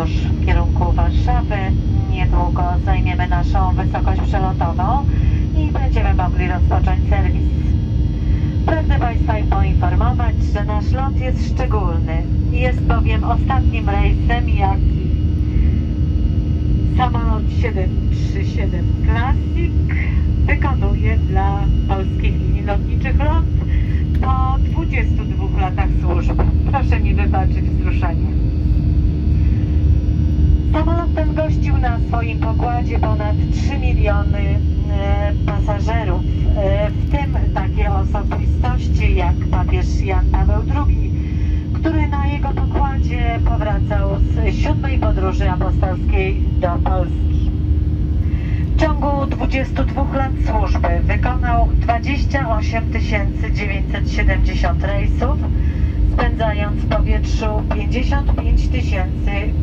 już w kierunku Warszawy. Niedługo zajmiemy naszą wysokość przelotową i będziemy mogli rozpocząć serwis. Pragnę Państwa poinformować, że nasz lot jest szczególny. Jest bowiem ostatnim rejsem, jaki samolot 737 Classic wykonuje dla polskich linii lotniczych lot po 22 latach służby. Gościł na swoim pokładzie ponad 3 miliony e, pasażerów, e, w tym takie osobistości jak papież Jan Paweł II, który na jego pokładzie powracał z siódmej podróży apostolskiej do Polski. W ciągu 22 lat służby wykonał 28 970 rejsów, spędzając w powietrzu 55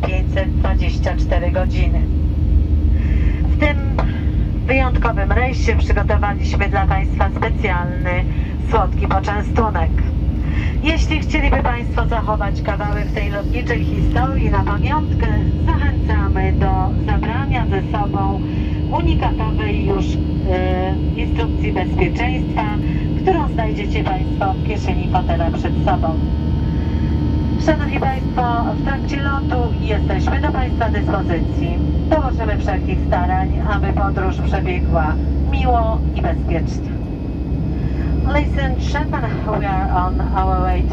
524 godziny. W tym wyjątkowym rejsie przygotowaliśmy dla Państwa specjalny słodki poczęstunek. Jeśli chcieliby Państwo zachować kawałek tej lotniczej historii na pamiątkę, zachęcamy do zabrania ze sobą unikatowej już e, instrukcji bezpieczeństwa, którą znajdziecie Państwo w kieszeni fotela przed sobą. Szanowni Państwo, w trakcie lotu jesteśmy do Państwa dyspozycji. Dołożymy wszelkich starań, aby podróż przebiegła miło i bezpiecznie. Ladies and gentlemen, we are on our way to